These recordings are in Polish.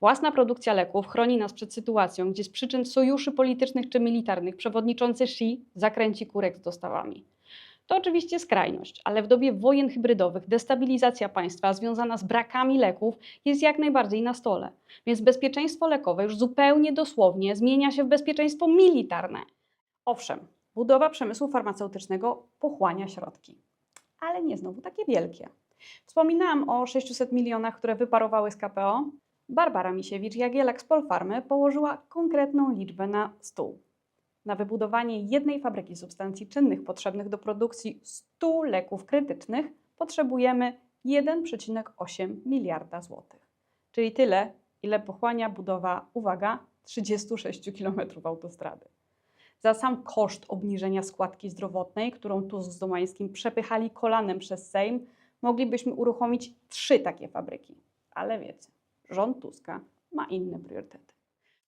Własna produkcja leków chroni nas przed sytuacją, gdzie z przyczyn sojuszy politycznych czy militarnych przewodniczący Xi zakręci kurek z dostawami. To oczywiście skrajność, ale w dobie wojen hybrydowych destabilizacja państwa związana z brakami leków jest jak najbardziej na stole. Więc bezpieczeństwo lekowe już zupełnie dosłownie zmienia się w bezpieczeństwo militarne. Owszem, budowa przemysłu farmaceutycznego pochłania środki, ale nie znowu takie wielkie. Wspominałam o 600 milionach, które wyparowały z KPO. Barbara Misiewicz-Jagielak z Polfarmy położyła konkretną liczbę na stół. Na wybudowanie jednej fabryki substancji czynnych potrzebnych do produkcji 100 leków krytycznych potrzebujemy 1,8 miliarda złotych. Czyli tyle, ile pochłania budowa, uwaga, 36 km autostrady. Za sam koszt obniżenia składki zdrowotnej, którą Tusk z Domańskim przepychali kolanem przez Sejm, moglibyśmy uruchomić trzy takie fabryki. Ale wiecie, rząd Tuska ma inne priorytety.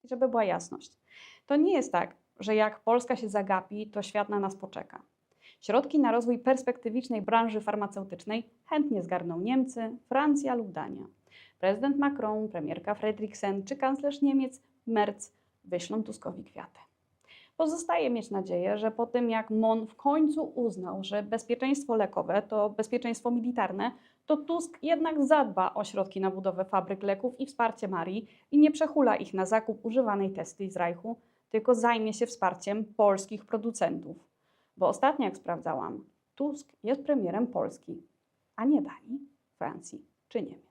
I żeby była jasność, to nie jest tak, że jak Polska się zagapi, to świat na nas poczeka. Środki na rozwój perspektywicznej branży farmaceutycznej chętnie zgarną Niemcy, Francja lub Dania. Prezydent Macron, premierka Fredriksen czy kanclerz Niemiec Merz wyślą Tuskowi kwiaty. Pozostaje mieć nadzieję, że po tym jak MON w końcu uznał, że bezpieczeństwo lekowe to bezpieczeństwo militarne, to Tusk jednak zadba o środki na budowę fabryk leków i wsparcie Marii i nie przechula ich na zakup używanej testy z Reichu, tylko zajmie się wsparciem polskich producentów. Bo ostatnio, jak sprawdzałam, Tusk jest premierem Polski, a nie Danii, Francji czy Niemiec.